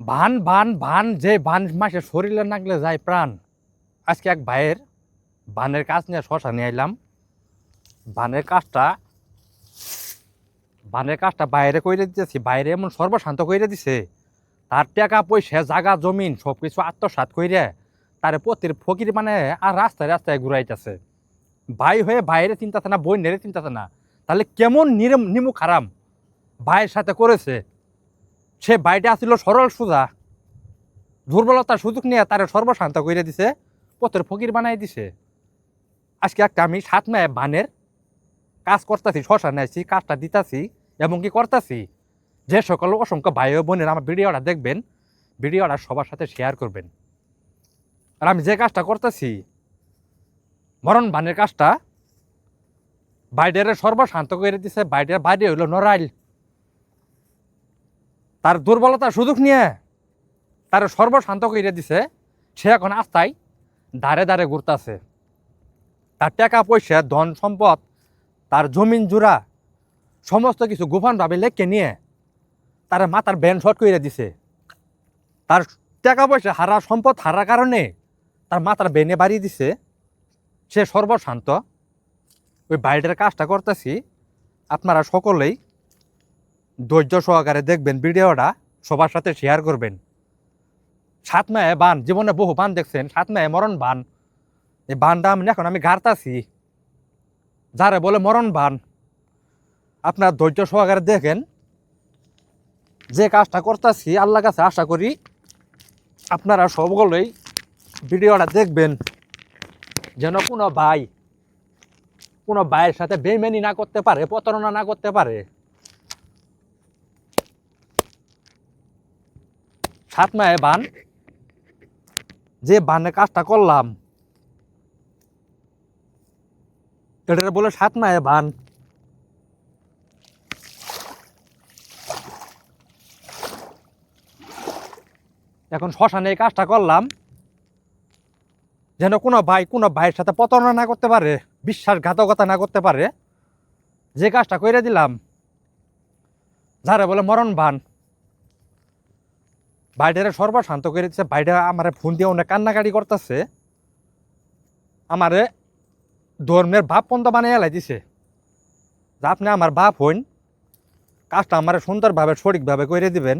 ভান ভান ভান যে ভান মাসে শরীরে নাগলে যায় প্রাণ। আজকে এক ভাইয়ের বানের কাজ নিয়ে শশা নিয়ে আইলাম। বানের কাজটা বানের কাজটা বাইরে কইরে দিতেছি, বাইরে এমন সর্বশান্ত কইরে দিছে। তার টাকা পয়সা জাগা জমিন সব কিছু আত্মসাত কইরে তার পতির ফকির মানে আর রাস্তায় রাস্তায় ঘুরাইতেছে। ভাই হয়ে বাইরে চিন্তাছে না বই নেড়ে চিন্তাছে না। তাহলে কেমন নিরম, নিমু খারাম ভাইয়ের সাথে করেছে? সে বাইটা আসছিল সরল সোজা। দুর্বলতার সুযোগ নিয়ে তারে সর্বশান্ত করে দিছে, পথের ফকির বানাই দিছে। আজকে একটা আমি সাত মায়ে বানের কাজ করতেছি শশা নেছি কাজটা দিতাছি, এবং কি করতেছি? যে সকল অসংখ্য ভাই ও বোনের আমার ভিডিওটা দেখবেন ভিডিওটা সবার সাথে শেয়ার করবেন। আর আমি যে কাজটা করতেছি, মরণ বানের কাজটা বাইডের সর্বশান্ত করে দিছে বাইডের বাইরে হইল নরাইল তার দুর্বলতার সুযোগ নিয়ে তার সর্বশান্ত করে দিছে, সে এখন আস্তায় দাঁড়ে দাঁড়ে ঘুরতাছে। তার টাকা পয়সা, ধন সম্পদ, তার জমিন জুড়া সমস্ত কিছু গোপনভাবে লেখকে নিয়ে তার মাথার ব্যান শট করে দিছে। তার টাকা পয়সা, হারা সম্পদ হারার কারণে তার মাথার বেনে বাড়িয়ে দিছে। সে সর্বশান্ত। ওই বাইরের কাজটা করতেছি। আপনারা সকলেই ধৈর্য সহকারে দেখবেন, ভিডিওটা সবার সাথে শেয়ার করবেন। সাত মায়ে বান, জীবনে বহু বান দেখছেন, সাত মায়ে মরণ বান। এই বানটা আমি এখন আমি গাড়তাছি যারে বলে মরণ বান। আপনার ধৈর্য সহকারে দেখেন, যে কাজটা করতেছি আল্লাহ কাছে আশা করি আপনারা সবগুলোই ভিডিওটা দেখবেন। যেন কোনো ভাই, কোনো ভাইয়ের সাথে বেমেনি না করতে পারে, প্রতারণা না করতে পারে। সাত মায়ে বান, যে বানে কাজটা করলাম এটা বলে সাত মায়ে বান। এখন শ্মশানে এই কাজটা করলাম, যেন কোনো ভাই কোনো ভাইয়ের সাথে প্রতারণা না করতে পারে, বিশ্বাসঘাতকতা না করতে পারে, যে কাজটা করে দিলাম, যারা বলে মরণ বান। বাইরে সর্বশান্ত করে দিচ্ছে বাইরে আমারে ফোন দিয়ে অনেক কান্নাকাটি করতেছে। আমারে ধর্মের ভাব পন্ত বানিয়ে এলাই দিছে। আপনি আমার বাপ হইন, কাজটা আমার সুন্দরভাবে, সঠিকভাবে করে দিবেন।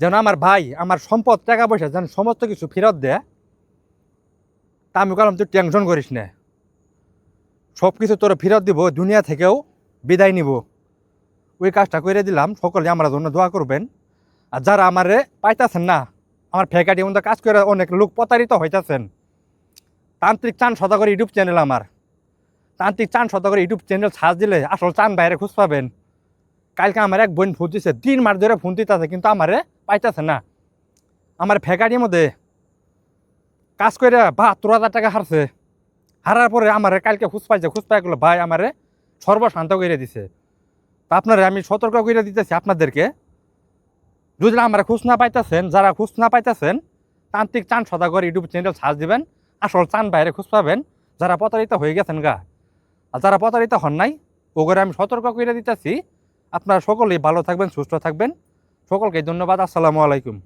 যেন আমার ভাই, আমার সম্পদ, টাকা পয়সা যেন সমস্ত কিছু ফেরত দেয়, তা আমি বললাম, তুই টেনশন করিস না। সব কিছু তোর ফেরত দিব, দুনিয়া থেকেও বিদায় নিব। ওই কাজটা করে দিলাম, সকলে আমার জন্য দোয়া করবেন। আর যারা আমারে পাইতেছেন না, আমার ফেকাটি মধ্যে কাজ করে অনেক লোক প্রতারিত হইতেছেন। তান্ত্রিক চান সদাগর ইউটিউব চ্যানেল আমার। তান্ত্রিক চান সদাগর ইউটিউব চ্যানেল সার্চ দিলে আসল চান বাইরে খুঁজ পাবেন। কালকে আমার এক বোন ফোন দিছে তিন মাস ধরে ফোন দিতেছে, কিন্তু আমারে পাইতেছে না। আমার ফেকাটির মধ্যে কাজ করে বাহাত্তর হাজার টাকা হারছে। হারার পরে আমারে কালকে খুঁজ পাইছে, খুঁজ পাই গেলো ভাই, আমারে সর্বশান্ত করে দিছে। তা আপনারা আমি সতর্ক করে দিতেছি আপনাদেরকে। যদি আমরা খুঁজ না পাইতেছেন, যারা খুঁজ না পাইতেছেন, তান্ত্রিক চান সদাগর ইউটিউব চ্যানেল সার্চ দিবেন, আসল চান বাইরে খুঁজ পাবেন, যারা প্রতারিত হয়ে গেছেন গা। আর যারা প্রতারিত হন নাই, ওগরে আমি সতর্ক করে দিতেছি, আপনারা সকলেই ভালো থাকবেন, সুস্থ থাকবেন। সকলকে ধন্যবাদ, আসসালামু আলাইকুম।